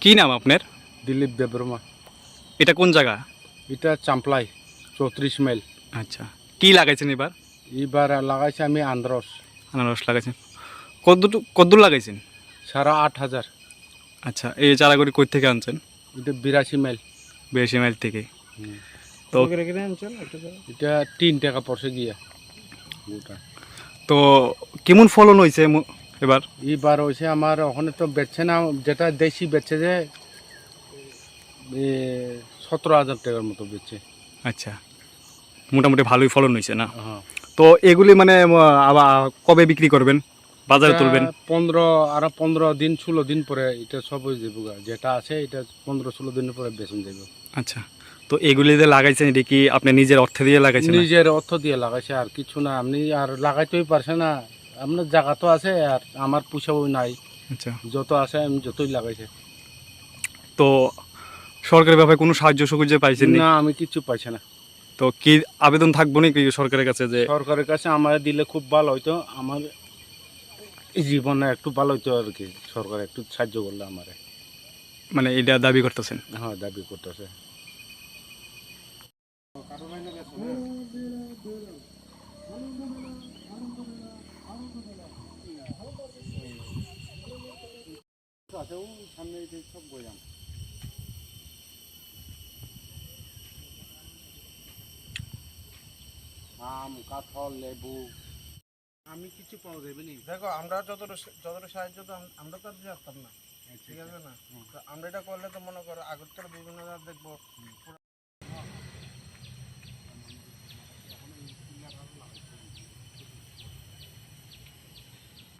কি নাম আপনার? দিলীপ দেববর্মা। এটা কোন জায়গা? এটা চাম্পলাই চৌত্রিশ মাইল। আচ্ছা। কি লাগাইছেন এবার? এবার লাগাইছি আমি আন্দ্রস আনারস লাগাইছেন। কদ্দুর কদ্দুর লাগাইছেন? সারা আট হাজার। আচ্ছা এই চারাগুড়ি কই থেকে আনছেন? এটা বিরাশি মাইল। বেশি মাইল থেকে। তো এটা তিন টাকা পড়ছে গিয়া। তো কেমন ফলন হয়েছে মো- এবার? এবার হয়েছে আমার ওখানে তো বেচছে না যেটা দেশি বেচছে যে সতেরো হাজার টাকার মতো বেচছে। আচ্ছা। মোটামুটি ভালোই ফলন হয়েছে না? হ্যাঁ। তো এগুলি মানে আবার কবে বিক্রি করবেন? বাজারে তুলবেন? পনেরো আরও পনেরো দিন ষোলো দিন পরে এটা সব হয়ে যাব যেটা আছে এটা পনেরো ষোলো দিনের পরে বেচন যাবে। আচ্ছা। তো এগুলি যে লাগাইছেন এটা কি আপনি নিজের অর্থ দিয়ে লাগাইছেন নিজের অর্থ দিয়ে লাগাইছে আর কিছু না। আপনি আর লাগাইতেই পারছে না। আপনার জায়গা তো আছে আর আমার পুষাবই নাই। আচ্ছা। যত আছে আমি যতই লাগাইছে। তো সরকারের ব্যাপারে কোনো সাহায্য সুবিধা পাইছেন না? আমি কিছু পাইছে না। তো কি আবেদন থাকব নাকি সরকারের কাছে যে সরকারের কাছে আমার দিলে খুব ভালো হইতো আমার জীবনে একটু ভালো হইতো আর কি। সরকার একটু সাহায্য করলে আমারে। মানে এটা দাবি করতেছেন? হ্যাঁ দাবি করতেছে। আম কাঁঠাল লেবু। আমি কিছু পাওয়া যাবে নি দেখো আমরা যতটা যতটা সাহায্য তো আমরা তো আর না ঠিক আছে না? তো আমরা এটা করলে তো মনে করো আগরতলা বিভিন্ন জায়গায় দেখব